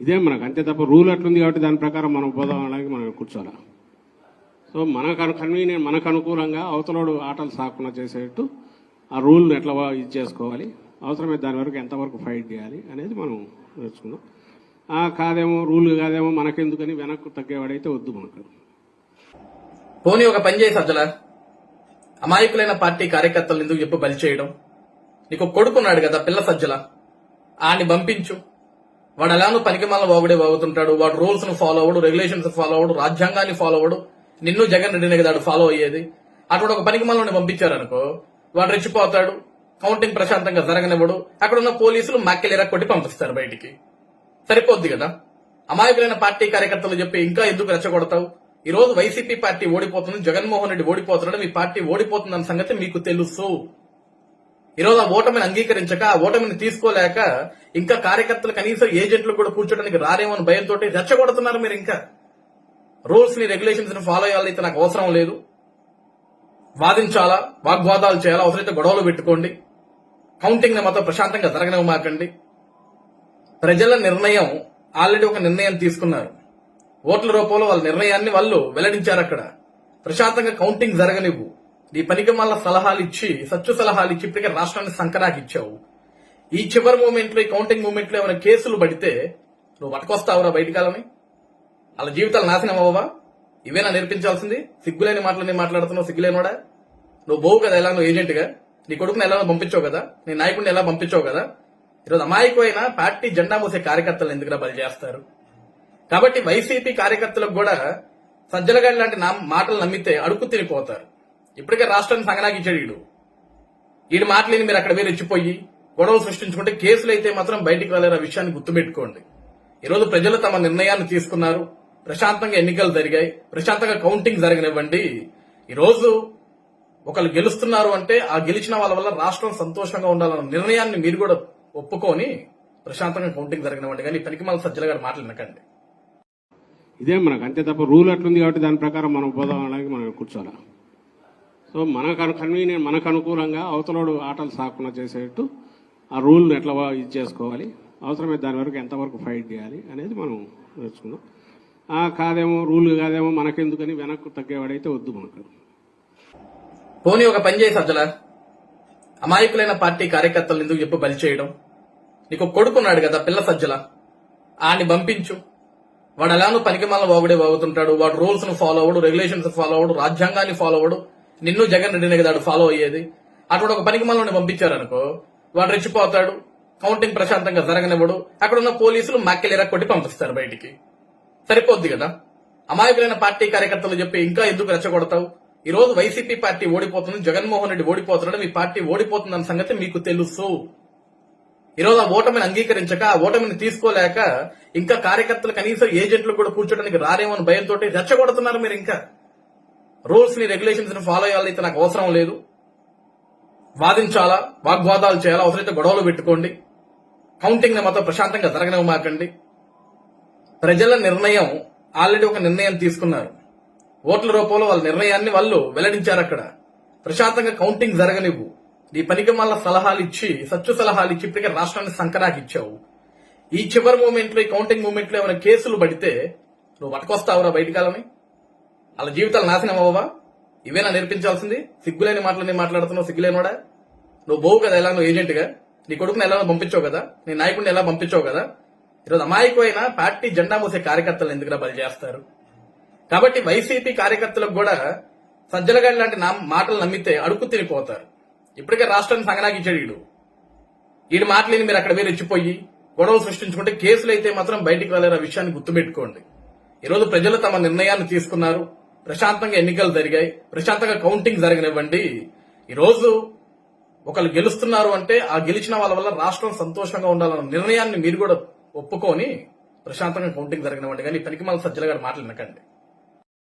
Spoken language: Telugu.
ఇదే మనకు అంతే తప్ప రూల్ అట్లుంది కాబట్టి దాని ప్రకారం మనం పోదాం మనం కూర్చోాలా సో మనకు కన్వీనియంట్ మనకు అనుకూలంగా అవతలోడు ఆటలు సాకుండా చేసేట్టు ఆ రూల్ని ఎట్లా ఇది చేసుకోవాలి అవసరమైతే దాని వరకు ఎంతవరకు ఫైట్ చేయాలి అనేది మనం నేర్చుకుందాం. ఆ, కాదేమో రూల్ కాదేమో మనకెందుకని వెనక్కు తగ్గేవాడైతే వద్దు మనకు. పోనీ ఒక పని చేయి సజ్జల. అమాయకులైన పార్టీ కార్యకర్తలు ఎందుకు చెప్పు బలి చేయడం? నీకు కొడుకున్నాడు కదా పిల్ల సజ్జల. ఆని పంపించు. వాడు ఎలానో పనికి మళ్ళీ వాగుడే వాగుతుంటాడు వాడు రూల్స్ను ఫాలో అవడు రెగ్యులేషన్స్ ఫాలో అవడు రాజ్యాంగాన్ని ఫాలో అవడు నిన్ను జగన్ రెడ్డినే కదా ఫాలో అయ్యేది. అక్కడ ఒక పనికి మళ్ళీ పంపించారనుకో వాడు రెచ్చిపోతాడు కౌంటింగ్ ప్రశాంతంగా జరగనివ్వడు. అక్కడ ఉన్న పోలీసులు మక్కెలిరా కొట్టి పంపిస్తారు బయటికి. సరిపోద్ది కదా? అమాయకులైన పార్టీ కార్యకర్తలు చెప్పి ఇంకా ఎందుకు రెచ్చగొడతావు? ఈ రోజు వైసీపీ పార్టీ ఓడిపోతుంది జగన్మోహన్ రెడ్డి ఓడిపోతున్నాడు మీ పార్టీ ఓడిపోతుందన్న సంగతి మీకు తెలుసు. ఈ ఆ ఓటమిని అంగీకరించక ఆ ఓటమిని తీసుకోలేక ఇంకా కార్యకర్తలు కనీసం ఏజెంట్లు కూడా కూర్చోడానికి రారేమో అని భయంతో రెచ్చగొడుతున్నారు మీరు ఇంకా. రూల్స్ని రెగ్యులేషన్స్ని ఫాలో అయితే నాకు అవసరం లేదు. వాదించాలా వాగ్వాదాలు చేయాలా అవసరమైతే గొడవలు పెట్టుకోండి. కౌంటింగ్ని మాత్రం ప్రశాంతంగా జరగనివ్వమాకండి. ప్రజల నిర్ణయం ఆల్రెడీ ఒక నిర్ణయం తీసుకున్నారు. ఓట్ల రూపంలో వాళ్ళ నిర్ణయాన్ని వాళ్ళు వెల్లడించారు అక్కడ ప్రశాంతంగా కౌంటింగ్ జరగనివ్వు. నీ పనికి మళ్ళా సలహాలు ఇచ్చి సచ్చు సలహాలు ఇచ్చి ఇప్పటికే రాష్ట్రాన్ని సంకరాకి ఇచ్చావు ఈ చివరి మూమెంట్లో ఈ కౌంటింగ్ మూమెంట్లో ఏమైనా కేసులు పడితే నువ్వు పట్టుకొస్తావురా బయటికాలని? వాళ్ళ జీవితాలు నాశనం అవ్వవా? ఇవేనా నేర్పించాల్సింది? సిగ్గులేని మాటలని మాట్లాడుతున్నావు సిగ్గులేనివాడా నువ్వు బోవు కదా ఎలా నువ్వు ఏజెంట్గా నీ కొడుకుని ఎలా పంపించావు కదా? నీ నాయకుడిని ఎలా పంపించావు కదా? ఈరోజు అమాయకమైన పార్టీ జెండా మూసే కార్యకర్తలు ఎందుకురా బలి చేస్తారు? కాబట్టి వైసీపీ కార్యకర్తలకు కూడా సజ్జలగాడి లాంటి నా మాటలు నమ్మితే అడుక్కు తినిపోతారు. ఇప్పటికే రాష్ట్రాన్ని సంగనాకిచ్చాడు వీడు. వీడి మాటలేని మీరు అక్కడ వేరు ఇచ్చిపోయి గొడవలు సృష్టించుకుంటే కేసులు అయితే మాత్రం బయటికి వెళ్ళిన విషయాన్ని గుర్తుపెట్టుకోండి. ఈరోజు ప్రజలు తమ నిర్ణయాన్ని తీసుకున్నారు. ప్రశాంతంగా ఎన్నికలు జరిగాయి. ప్రశాంతంగా కౌంటింగ్ జరగనివ్వండి. ఈరోజు ఒకళ్ళు గెలుస్తున్నారు అంటే ఆ గెలిచిన వాళ్ళ వల్ల రాష్ట్రం సంతోషంగా ఉండాలన్న నిర్ణయాన్ని మీరు కూడా ఒప్పుకొని ప్రశాంతంగా కౌంటింగ్ జరగనివ్వండి. కానీ పనికి మళ్ళీ సజ్జల గారి మాటలు వినకండి. ఇదే మనకు అంతే తప్ప రూల్ అట్లుంది కాబట్టి దాని ప్రకారం మనం పోదాం మనం కూర్చోాలా సో మనకు కన్వీనియంట్ మనకు అనుకూలంగా అవతలోడు ఆటలు సాకుండా చేసేట్టు ఆ రూల్ని ఎట్లా ఇది చేసుకోవాలి అవసరమైతే దాని వరకు ఎంతవరకు ఫైట్ చేయాలి అనేది మనం నేర్చుకుందాం. ఆ, కాదేమో రూల్ కాదేమో మనకెందుకని వెనక్కు తగ్గేవాడైతే వద్దు మనకు. పోనీ ఒక పని చేయి సజ్జల. అమాయకులైన పార్టీ కార్యకర్తలు ఎందుకు చెప్పు బలి చేయడం? నీకు కొడుకున్నాడు కదా పిల్ల సజ్జల. ఆని పంపించు. వాడు ఎలానో పనికి మళ్ళీ వాగుడే వాగుతుంటాడు. వాడు రూల్స్ను ఫాలో అవడు రెగ్యులేషన్స్ ఫాలో అవడు రాజ్యాంగాన్ని ఫాలో అవడు నిన్ను జగన్ రెడ్డినే కదా ఫాలో అయ్యేది. అక్కడ ఒక పనికి పంపించారనుకో వాడు రెచ్చిపోతాడు కౌంటింగ్ ప్రశాంతంగా జరగనివ్వడు. అక్కడ ఉన్న పోలీసులు మక్కెలిరా కొట్టి పంపిస్తారు బయటికి. సరిపోద్ది కదా? అమాయకులైన పార్టీ కార్యకర్తలు చెప్పి ఇంకా ఎందుకు రెచ్చగొడతావు? ఈ రోజు వైసీపీ పార్టీ ఓడిపోతుంది జగన్మోహన్ రెడ్డి ఓడిపోతున్నాడు మీ పార్టీ ఓడిపోతుందన్న సంగతి మీకు తెలుసు. ఈరోజు ఆ ఓటమిని అంగీకరించక ఆ ఓటమిని తీసుకోలేక ఇంకా కార్యకర్తలు కనీసం ఏజెంట్లు కూడా కూర్చోడానికి రారేమో అని భయంతో రెచ్చగొడుతున్నారు మీరు ఇంకా. రూల్స్ని రెగ్యులేషన్స్ని ఫాలో అయితే నాకు అవసరం లేదు. వాదించాలా వాగ్వాదాలు చేయాలా అవసరమైతే గొడవలు పెట్టుకోండి. కౌంటింగ్ని మాత్రం ప్రశాంతంగా జరగనివ్వమాకండి. ప్రజల నిర్ణయం ఆల్రెడీ ఒక నిర్ణయం తీసుకున్నారు. ఓట్ల రూపంలో వాళ్ళ నిర్ణయాన్ని వాళ్ళు వెల్లడించారు అక్కడ. ప్రశాంతంగా కౌంటింగ్ జరగనివ్వు. నీ పనికి మళ్ళీ సలహాలు ఇచ్చి సచ్చు సలహాలు ఇచ్చి ఇప్పటికే రాష్ట్రాన్ని సంకరాకి ఇచ్చావు. ఈ చివరి మూమెంట్లో ఈ కౌంటింగ్ మూమెంట్లో ఏమైనా కేసులు పడితే నువ్వు పట్టుకొస్తావురా బయటకాలని వాళ్ళ జీవితాలు నాశనం అవ్వవా? ఇవేనా నేర్పించాల్సింది? సిగ్గులేని నేను మాట్లాడుతున్నావు సిగ్గులేనివాడా నువ్వు పోవు కదా ఎలా నువ్వు ఏజెంట్గా. నీ కొడుకుని ఎలా పంపించావు కదా? నీ నాయకుడిని ఎలా పంపించావు కదా? ఈరోజు అమాయకమైన పార్టీ జెండా మూసే కార్యకర్తలు ఎందుకురా బలి చేస్తారు? కాబట్టి వైసీపీ కార్యకర్తలకు కూడా సజ్జలగాడి లాంటి నా మాటలు నమ్మితే అడుక్కు తినిపోతారు. ఇప్పటికే రాష్ట్రాన్ని సంగనాకిచ్చాడు వీడు. వీడి మాటలేని మీరు అక్కడ వేరు ఇచ్చిపోయి గొడవలు సృష్టించుకుంటే కేసులు అయితే మాత్రం బయటికి వెళ్ళారు ఆ విషయాన్ని గుర్తుపెట్టుకోండి. ఈరోజు ప్రజలు తమ నిర్ణయాన్ని తీసుకున్నారు. ప్రశాంతంగా ఎన్నికలు జరిగాయి. ప్రశాంతంగా కౌంటింగ్ జరగనివ్వండి. ఈరోజు ఒకళ్ళు గెలుస్తున్నారు అంటే ఆ గెలిచిన వాళ్ళ వల్ల రాష్ట్రం సంతోషంగా ఉండాలన్న నిర్ణయాన్ని మీరు కూడా ఒప్పుకొని ప్రశాంతంగా కౌంటింగ్ జరగనివ్వండి. కానీ పనికి మళ్ళీ సజ్జల గారి మాటలు వినకండి.